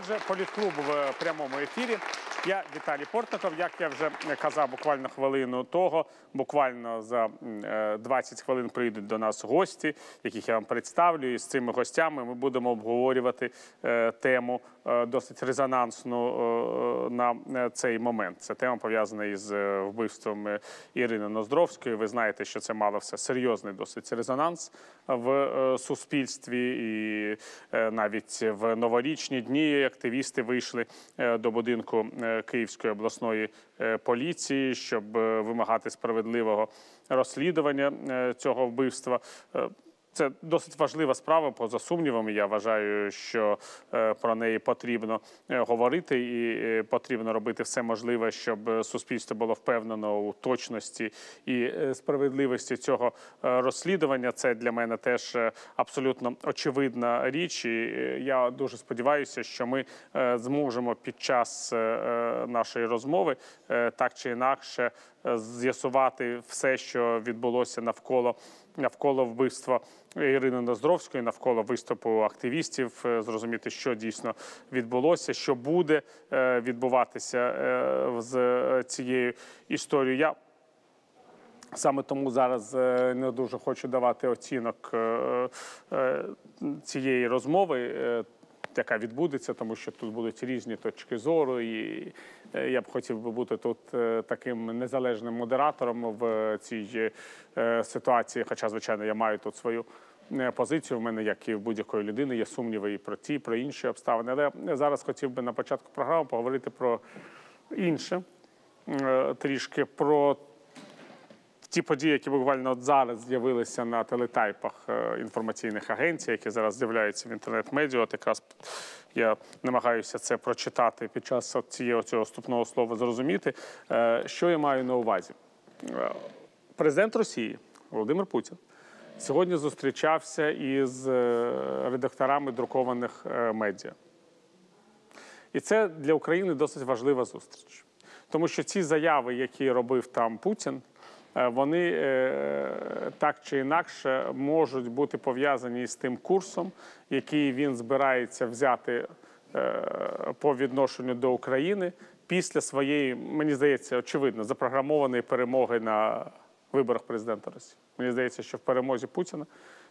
Отже, політклуб в прямому ефірі. Я Віталій Портников. Як я вже казав буквально хвилину того, буквально за м, е, 20 хвилин прийдуть до нас гості, яких я вам представлю. І з цими гостями ми будемо обговорювати е, тему досить резонансну е, на е, цей момент. Це тема пов'язана із е, вбивством е, Ірини Ноздровської. Ви знаєте, що це мало все серйозний досить резонанс в е, суспільстві, і е, навіть в новорічні дні активісти вийшли е, до будинку е, Київської обласної е, поліції, щоб е, вимагати справедливого розслідування е, цього вбивства. Це досить важлива справа, поза сумнівами. Я вважаю, що е, про неї потрібно е, говорити і е, потрібно робити все можливе, щоб суспільство було впевнено у точності і справедливості цього розслідування. Це для мене теж абсолютно очевидна річ. І я дуже сподіваюся, що ми зможемо під час нашої розмови так чи інакше з'ясувати все, що відбулося навколо навколо вбивства Ірини Ноздровської, навколо виступу активістів, е, зрозуміти, що дійсно відбулося, що буде е, відбуватися е, з цією історією. Я Саме тому зараз не дуже хочу давати оцінок цієї розмови, яка відбудеться, тому що тут будуть різні точки зору, і е, я б хотів би бути тут е, таким незалежним модератором в цій е, ситуації. Хоча, звичайно, я маю тут свою позицію. В мене, як і в будь-якої людини, є сумніви і про ті, і про інші обставини. Але зараз хотів би на початку програми поговорити про інше трішки про ті події, які буквально от зараз з'явилися на телетайпах е, інформаційних агенцій, які зараз з'являються в інтернет-медіа. Якраз я намагаюся це прочитати під час цієї цього вступного слова, зрозуміти, Е, що я маю на увазі. Е, Президент Росії Володимир Путін сьогодні зустрічався із редакторами друкованих медіа. І це для України досить важлива зустріч. Тому що ці заяви, які робив там Путін, вони е, так чи інакше можуть бути пов'язані з тим курсом, який він збирається взяти е, по відношенню до України після своєї, мені здається, очевидно, запрограмованої перемоги на виборах президента Росії. Мені здається, що в перемозі Путіна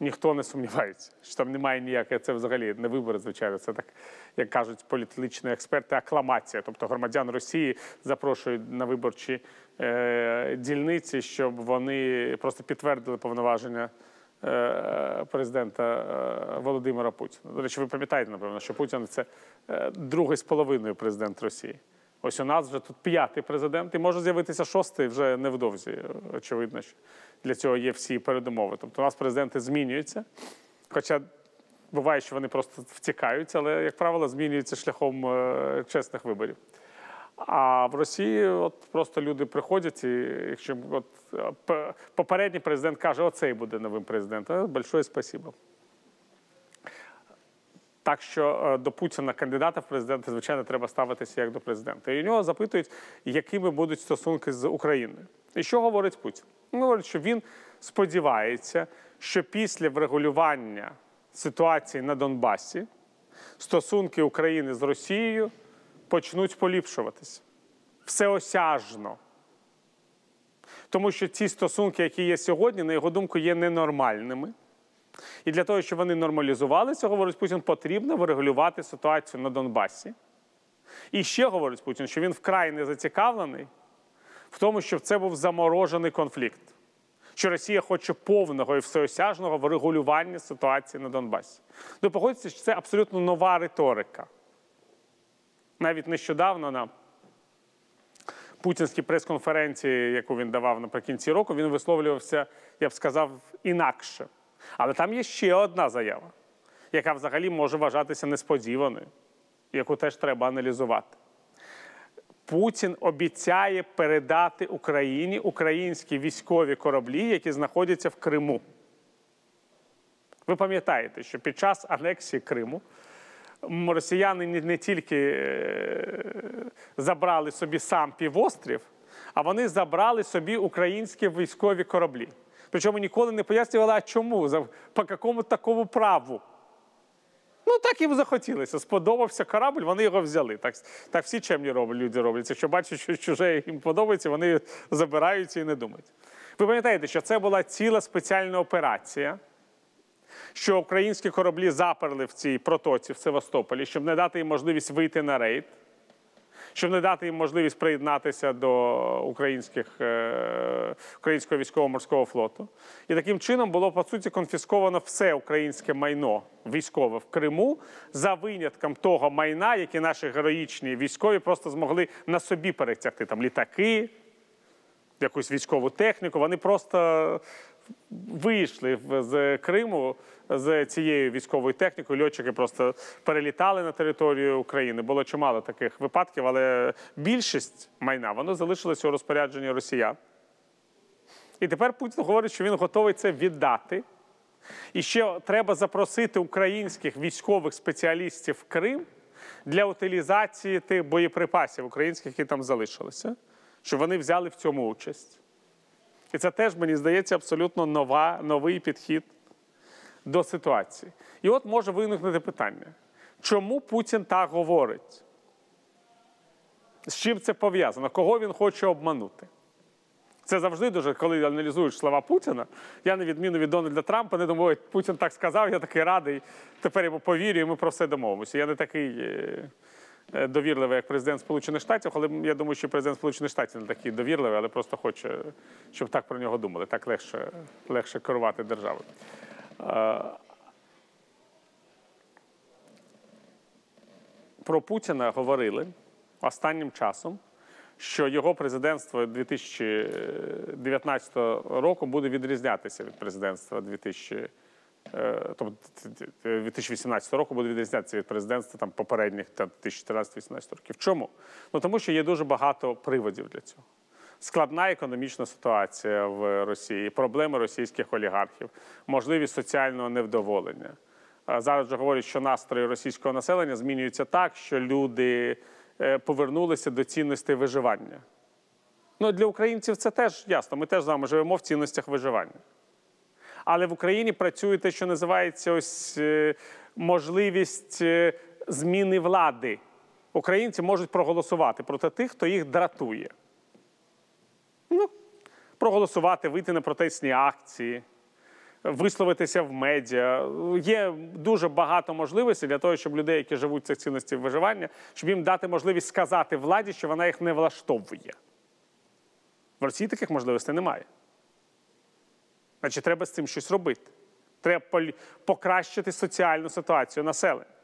ніхто не сумнівається, що там немає ніякої, це взагалі не вибори, звичайно. Це так, як кажуть політичні експерти, акламація. Тобто громадян Росії запрошують на виборчі е, дільниці, щоб вони просто підтвердили повноваження. е, Президента е, Володимира Путіна. До речі, ви пам'ятаєте, напевно, що Путін це е, другий з половиною президент Росії. Ось у нас вже тут п'ятий президент, і може з'явитися шостий вже невдовзі. Очевидно, що для цього є всі передумови. Тобто у нас президенти змінюються. Хоча буває, що вони просто втікають, але, як правило, змінюються шляхом е, чесних виборів. А в Росії от просто люди приходять, і якщо от, е, попередній президент каже, оцей буде новим президентом, е, большое спасибо. Так що е, до Путіна кандидата в президенти, звичайно, треба ставитися як до президента. І у нього запитують, якими будуть стосунки з Україною. І що говорить Путін? Він говорить, що він сподівається, що після врегулювання ситуації на Донбасі стосунки України з Росією почнуть поліпшуватися всеосяжно. Тому що ці стосунки, які є сьогодні, на його думку, є ненормальними. І для того, щоб вони нормалізувалися, говорить Путін, потрібно врегулювати ситуацію на Донбасі. І ще говорить Путін, що він вкрай не зацікавлений в тому, щоб це був заморожений конфлікт, що Росія хоче повного і всеосяжного врегулювання ситуації на Донбасі. Ну, погодьтеся, що це абсолютно нова риторика. Навіть нещодавно на путінській прес-конференції, яку він давав наприкінці року, він висловлювався, я б сказав, інакше. Але там є ще одна заява, яка взагалі може вважатися несподіваною, яку теж треба аналізувати. Путін обіцяє передати Україні українські військові кораблі, які знаходяться в Криму. Ви пам'ятаєте, що під час анексії Криму росіяни не, тільки е, забрали собі сам півострів, а вони забрали собі українські військові кораблі. Причому ніколи не пояснювали, а чому, за, по якому такому праву. Ну так їм захотілося. Сподобався корабль, вони його взяли. Так, так всі чемні роблять, люди роблять. Якщо бачать, що чуже їм подобається, вони забираються і не думають. Ви пам'ятаєте, що це була ціла спеціальна операція, що українські кораблі заперли в цій протоці в Севастополі, щоб не дати їм можливість вийти на рейд, щоб не дати їм можливість приєднатися до українських, е, українського військово-морського флоту. І таким чином було по суті конфісковано все українське майно військове в Криму за винятком того майна, яке наші героїчні військові просто змогли на собі перетягти там літаки, якусь військову техніку. Вони просто вийшли з Криму з цією військовою технікою. Льотчики просто перелітали на територію України. Було чимало таких випадків, але більшість майна воно залишилося у розпорядженні росіян. І тепер Путін говорить, що він готовий це віддати. І ще треба запросити українських військових спеціалістів в Крим для утилізації тих боєприпасів українських, які там залишилися, щоб вони взяли в цьому участь. І це теж, мені здається, абсолютно нова, новий підхід до ситуації. І от може виникнути питання: чому Путін так говорить? З чим це пов'язано? Кого він хоче обманути? Це завжди дуже, коли аналізуєш слова Путіна. Я, на відміну від Дональда Трампа, не думаю, «Ой, Путін так сказав, я такий радий. Тепер йому повірю, і ми про все домовимося. Я не такий е, довірливий, як президент Сполучених Штатів, але я думаю, що президент Сполучених Штатів не такий довірливий, але просто хоче, щоб так про нього думали. Так легше, легше керувати державою. Е, Про Путіна говорили останнім часом, що його президентство 2019 року буде відрізнятися від президентства 2000, е, тобто 2018 року буде відрізнятися від президентства там, попередніх там, 2014-2018 років. Чому? Ну тому що є дуже багато приводів для цього. Складна економічна ситуація в Росії, проблеми російських олігархів, можливість соціального невдоволення. Зараз вже говорять, що настрої російського населення змінюються так, що люди е, повернулися до цінностей виживання. Ну, для українців це теж ясно. Ми теж з вами живемо в цінностях виживання. Але в Україні працює те, що називається ось е, можливість е, зміни влади. Українці можуть проголосувати проти тих, хто їх дратує. Ну, проголосувати, вийти на протестні акції, висловитися в медіа. Є дуже багато можливостей для того, щоб людей, які живуть в цих цінностях виживання, щоб їм дати можливість сказати владі, що вона їх не влаштовує. В Росії таких можливостей немає. Значить, треба з цим щось робити. Треба покращити соціальну ситуацію населення.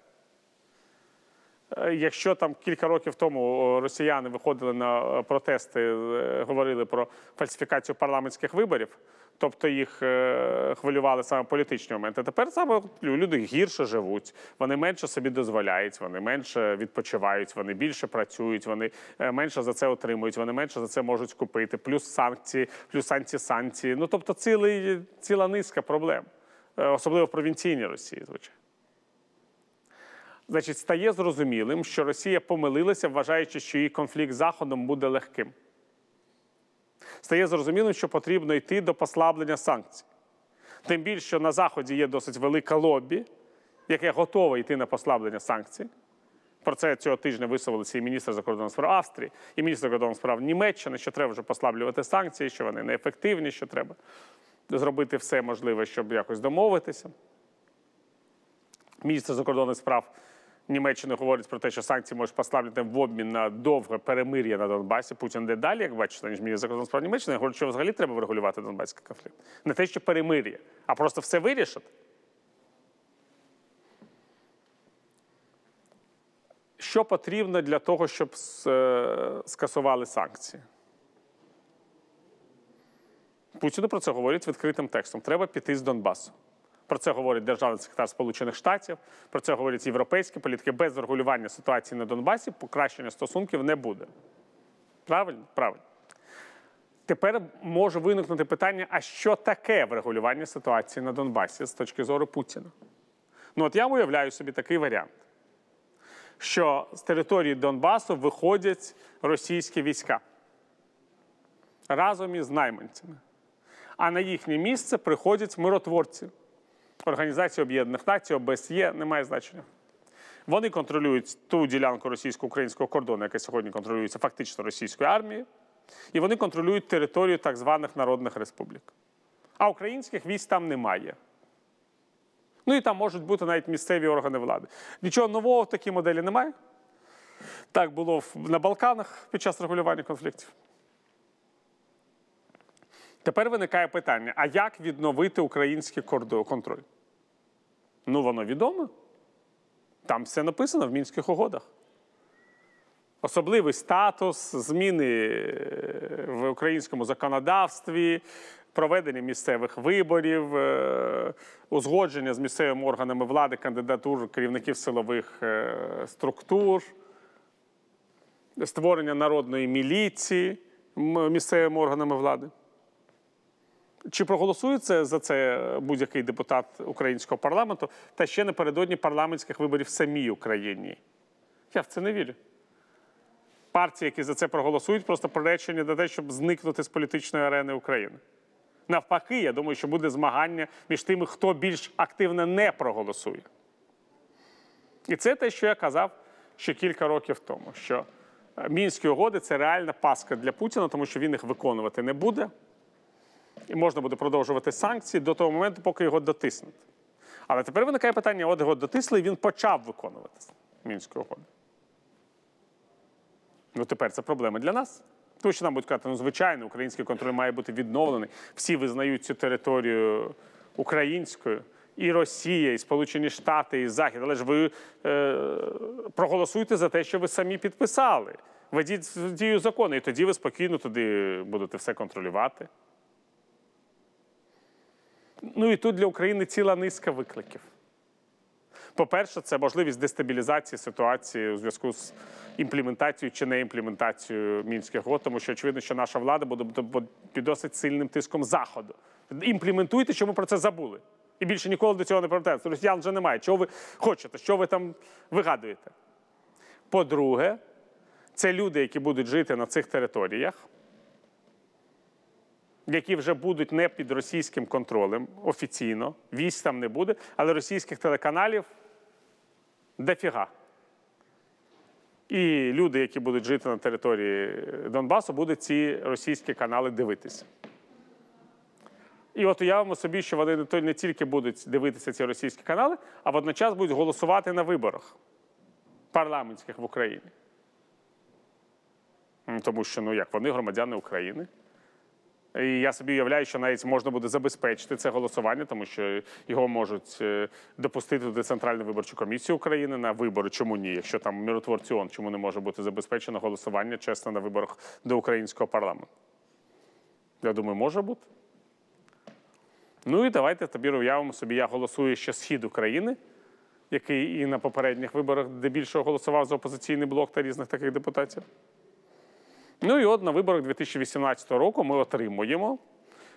Е, Якщо там кілька років тому росіяни виходили на е, протести, е, говорили про фальсифікацію парламентських виборів, тобто їх хвилювали саме політичні моменти. Тепер саме люди гірше живуть, вони менше собі дозволяють, вони менше відпочивають, вони більше працюють, вони менше за це отримують, вони менше за це можуть скупити. Плюс санкції, плюс антисанкції. Ну тобто, цілий, ціла низка проблем, особливо в провінційній Росії, звичайно. Значить, стає зрозумілим, що Росія помилилася, вважаючи, що її конфлікт з Заходом буде легким. Стає зрозумілим, що потрібно йти до послаблення санкцій. Тим більше, що на Заході є досить велика лобі, яке готове йти на послаблення санкцій. Про це цього тижня висловилися і міністр закордонних справ Австрії, і міністр закордонних справ Німеччини, що треба вже послаблювати санкції, що вони неефективні, що треба зробити все можливе, щоб якось домовитися. Міністр закордонних справ Німеччини говорить про те, що санкції можуть послаблювати в обмін на довге перемир'я на Донбасі. Путін йде далі, як бачите, ніж міністр закордонних справ Німеччини. Говорить, що взагалі треба врегулювати Донбаський конфлікт. Не те, що перемир'я, а просто все вирішити. Що потрібно для того, щоб е, скасували санкції? Путіну про це говорять відкритим текстом. Треба піти з Донбасу. Про це говорить державний секретар Сполучених Штатів, про це говорять європейські політики. Без регулювання ситуації на Донбасі покращення стосунків не буде. Правильно? Правильно. Тепер може виникнути питання: а що таке врегулювання ситуації на Донбасі з точки зору Путіна? Ну, от я уявляю собі такий варіант, що з території Донбасу виходять російські війська разом із найманцями а на їхнє місце приходять миротворці. Організація Об'єднаних Націй, ОБСЄ, не має значення. Вони контролюють ту ділянку російсько-українського кордону, яка сьогодні контролюється фактично російською армією, і вони контролюють територію так званих народних республік. А українських військ там немає. Ну і там можуть бути навіть місцеві органи влади. Нічого нового в такій моделі немає. Так було на Балканах під час регулювання конфліктів. Тепер виникає питання: а як відновити український контроль? Ну, воно відомо. Там все написано в мінських угодах. Особливий статус, зміни е, в українському законодавстві, проведення місцевих виборів, е, узгодження з місцевими органами влади кандидатур керівників силових е, структур, створення народної міліції місцевими органами влади. Чи проголосується за це будь-який депутат українського парламенту та ще напередодні парламентських виборів в самій Україні? Я в це не вірю. Партії, які за це проголосують, просто приречені до те, щоб зникнути з політичної арени України. Навпаки, я думаю, що буде змагання між тими, хто більш активно не проголосує. І це те, що я казав ще кілька років тому, що мінські угоди це реальна паска для Путіна, тому що він їх виконувати не буде. І можна буде продовжувати санкції до того моменту, поки його дотиснуть. Але тепер виникає питання: от його дотисли, і він почав виконувати мінські угоди. Ну тепер це проблема для нас. Тому що нам будуть казати, ну звичайно, український контроль має бути відновлений. Всі визнають цю територію українською. І Росія, і Сполучені Штати, і Захід. Але ж ви е, проголосуйте за те, що ви самі підписали. Введіть в дію закони, і тоді ви спокійно туди будете все контролювати. Ну і тут для України ціла низка викликів. По-перше, це можливість дестабілізації ситуації у зв'язку з імплементацією чи не імплементацією мінських угод, тому що очевидно, що наша влада буде під досить сильним тиском заходу. Імплементуйте, що ми про це забули. І більше ніколи до цього не повертаємося. Росіян вже немає. Чого ви хочете? Що ви там вигадуєте? По-друге, це люди, які будуть жити на цих територіях, які вже будуть не під російським контролем офіційно, військ там не буде, але російських телеканалів дофіга. І люди, які будуть жити на території Донбасу, будуть ці російські канали дивитися. І от уявимо собі, що вони не тільки будуть дивитися ці російські канали, а водночас будуть голосувати на виборах парламентських в Україні. Тому що, ну як вони громадяни України. І я собі уявляю, що навіть можна буде забезпечити це голосування, тому що його можуть е, допустити до Центральної виборчої комісії України на вибори. Чому ні? Якщо там миротворці ООН, чому не може бути забезпечено голосування чесно на виборах до українського парламенту? Я думаю, може бути. Ну і давайте тобі уявимо собі, я голосую ще схід України, який і на попередніх виборах здебільшого голосував за опозиційний блок та різних таких депутатів. Ну і от на виборах 2018 року ми отримуємо,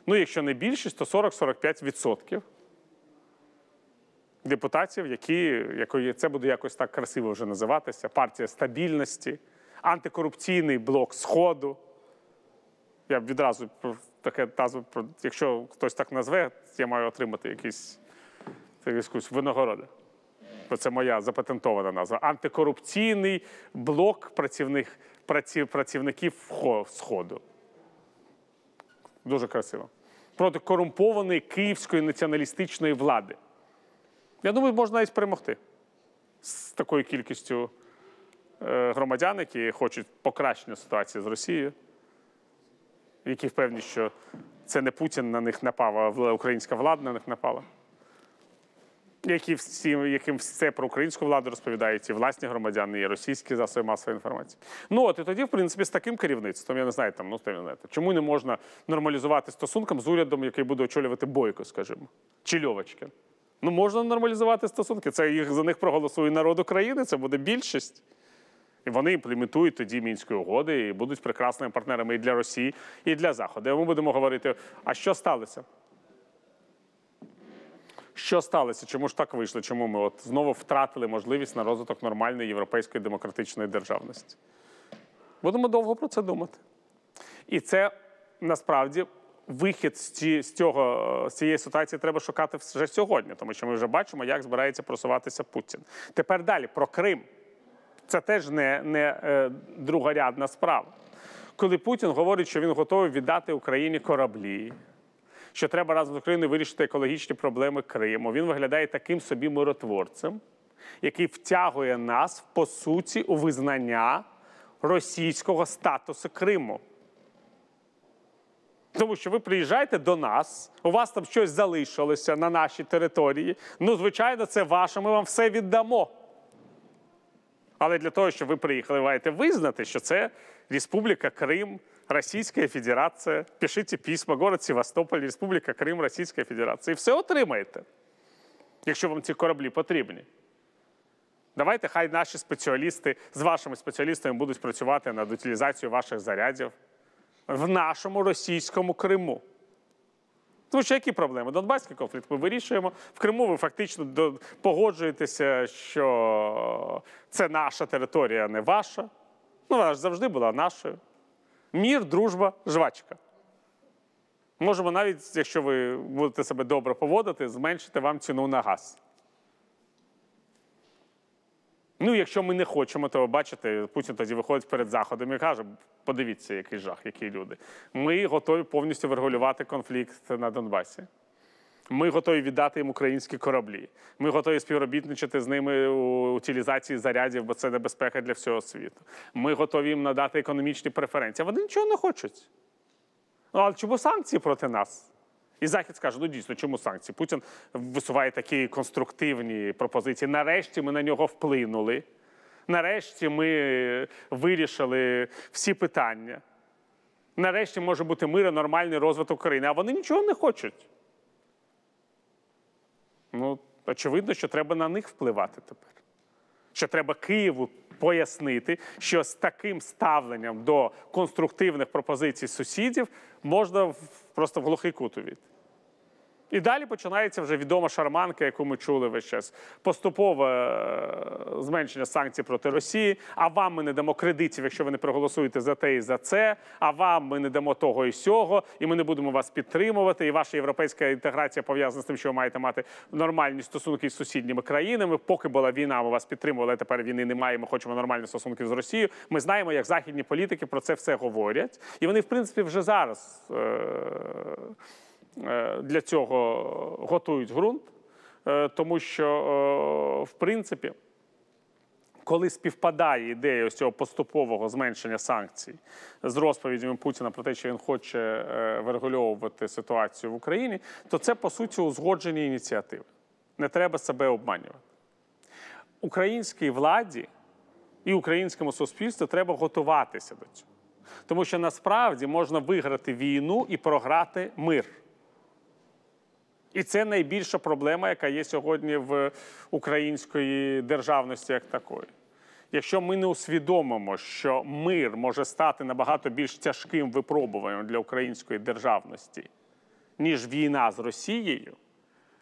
ну, якщо не більшість, то 40-45% депутатів, які, це буде якось так красиво вже називатися, партія стабільності, антикорупційний блок Сходу. Я б відразу таке назву, якщо хтось так назве, я маю отримати якісь якусь винагороду. Бо це моя запатентована назва. Антикорупційний блок працівних, праці, працівників Сходу. Дуже красиво. Проти корумпованої київської націоналістичної влади. Я думаю, можна навіть перемогти з такою кількістю е, громадян, які хочуть покращення ситуації з Росією, які впевнені, що це не Путін на них напав, а українська влада на них напала які всі, яким все про українську владу розповідають і власні громадяни, і російські засоби масової інформації. Ну от і тоді, в принципі, з таким керівництвом, я не знаю, там, ну не знаю, чому не можна нормалізувати стосунком з урядом, який буде очолювати Бойко, скажімо, чи Льовочкин. Ну можна нормалізувати стосунки. Це їх за них проголосує народ України, це буде більшість. І вони імплементують тоді мінські угоди і будуть прекрасними партнерами і для Росії, і для Заходу. І ми будемо говорити, а що сталося? Що сталося? Чому ж так вийшло? Чому ми от знову втратили можливість на розвиток нормальної європейської демократичної державності? Будемо довго про це думати. І це насправді вихід з, цього, з цієї ситуації треба шукати вже сьогодні, тому що ми вже бачимо, як збирається просуватися Путін. Тепер далі про Крим. Це теж не, не е, другорядна справа. Коли Путін говорить, що він готовий віддати Україні кораблі, що треба разом з Україною вирішити екологічні проблеми Криму, він виглядає таким собі миротворцем, який втягує нас, по суті, у визнання російського статусу Криму. Тому що ви приїжджаєте до нас, у вас там щось залишилося на нашій території. Ну, звичайно, це ваше, ми вам все віддамо. Але для того, щоб ви приїхали, маєте визнати, що це Республіка Крим, Російська Федерація. Пишіть письма, город Севастополь, Республіка Крим, Російська Федерація. І все отримаєте, якщо вам ці кораблі потрібні. Давайте хай наші спеціалісти з вашими спеціалістами будуть працювати над утилізацією ваших зарядів в нашому російському Криму. Тому що які проблеми? Донбаський конфлікт ми вирішуємо. В Криму ви фактично погоджуєтеся, що це наша територія, а не ваша. Ну, вона ж завжди була нашою. Мір, дружба, жвачка. Можемо навіть, якщо ви будете себе добре поводити, зменшити вам ціну на газ. Ну, якщо ми не хочемо, то бачите, Путін тоді виходить перед заходом і каже: подивіться, який жах, які люди. Ми готові повністю врегулювати конфлікт на Донбасі. Ми готові віддати їм українські кораблі. Ми готові співробітничати з ними у утилізації зарядів, бо це небезпека для всього світу. Ми готові їм надати економічні преференції. Вони нічого не хочуть. Ну, але чому санкції проти нас? І Захід скаже: ну дійсно, чому санкції? Путін висуває такі конструктивні пропозиції. Нарешті ми на нього вплинули. Нарешті ми вирішили всі питання. Нарешті може бути мир і нормальний розвиток країни. А вони нічого не хочуть. Ну, очевидно, що треба на них впливати тепер. Що треба Києву пояснити, що з таким ставленням до конструктивних пропозицій сусідів можна просто в глухий кут увійти. І далі починається вже відома шарманка, яку ми чули весь час. Поступове е, зменшення санкцій проти Росії. А вам ми не дамо кредитів, якщо ви не проголосуєте за те і за це. А вам ми не дамо того і сього, і ми не будемо вас підтримувати. І ваша європейська інтеграція пов'язана з тим, що ви маєте мати нормальні стосунки з сусідніми країнами. Поки була війна, ми вас підтримували. а Тепер війни немає. Ми хочемо нормальні стосунки з Росією. Ми знаємо, як західні політики про це все говорять, і вони, в принципі, вже зараз. Е- для цього готують ґрунт, е, тому що, е, в принципі, коли співпадає ідея ось цього поступового зменшення санкцій з розповідями Путіна про те, що він хоче е, врегульовувати ситуацію в Україні, то це по суті узгоджені ініціативи. Не треба себе обманювати. Українській владі і українському суспільству треба готуватися до цього. Тому що насправді можна виграти війну і програти мир. І це найбільша проблема, яка є сьогодні в української державності як такої. Якщо ми не усвідомимо, що мир може стати набагато більш тяжким випробуванням для української державності, ніж війна з Росією,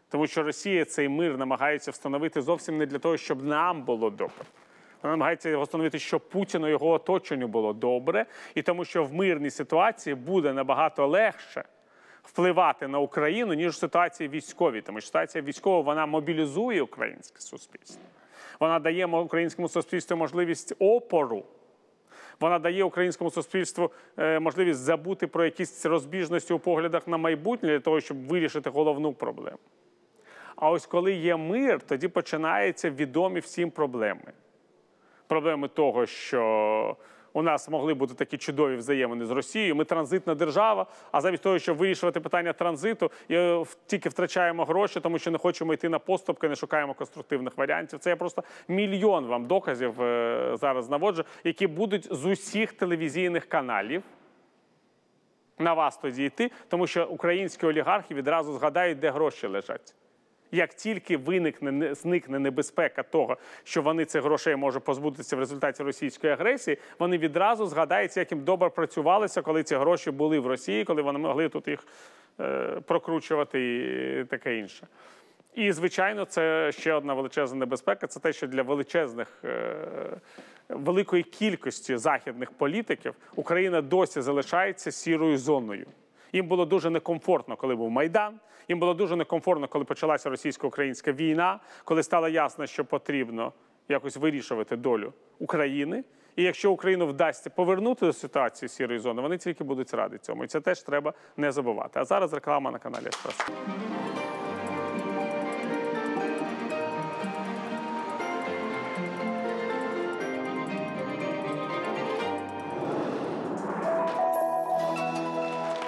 тому що Росія цей мир намагається встановити зовсім не для того, щоб нам було добре. Вона намагається його встановити, щоб Путіну його оточенню було добре, і тому що в мирній ситуації буде набагато легше впливати на Україну, ніж в ситуації військовій. Тому що ситуація військова вона мобілізує українське суспільство. Вона дає українському суспільству можливість опору. Вона дає українському суспільству е, можливість забути про якісь розбіжності у поглядах на майбутнє для того, щоб вирішити головну проблему. А ось коли є мир, тоді починаються відомі всім проблеми. Проблеми того, що у нас могли бути такі чудові взаємини з Росією. Ми транзитна держава, а замість того, щоб вирішувати питання транзиту, е, тільки втрачаємо гроші, тому що не хочемо йти на поступки, не шукаємо конструктивних варіантів. Це я просто мільйон вам доказів е, зараз наводжу, які будуть з усіх телевізійних каналів на вас тоді йти, тому що українські олігархи відразу згадають, де гроші лежать. Як тільки виникне не- зникне небезпека того, що вони цих грошей можуть позбутися в результаті російської агресії, вони відразу згадаються, як їм добре працювалося, коли ці гроші були в Росії, коли вони могли тут їх е, прокручувати і таке інше. І, звичайно, це ще одна величезна небезпека. Це те, що для величезних е, великої кількості західних політиків Україна досі залишається сірою зоною. Їм було дуже некомфортно, коли був Майдан. Їм було дуже некомфортно, коли почалася російсько-українська війна, коли стало ясно, що потрібно якось вирішувати долю України. І якщо Україну вдасться повернути до ситуації сірої зони, вони тільки будуть раді цьому. І це теж треба не забувати. А зараз реклама на каналі Еспресо.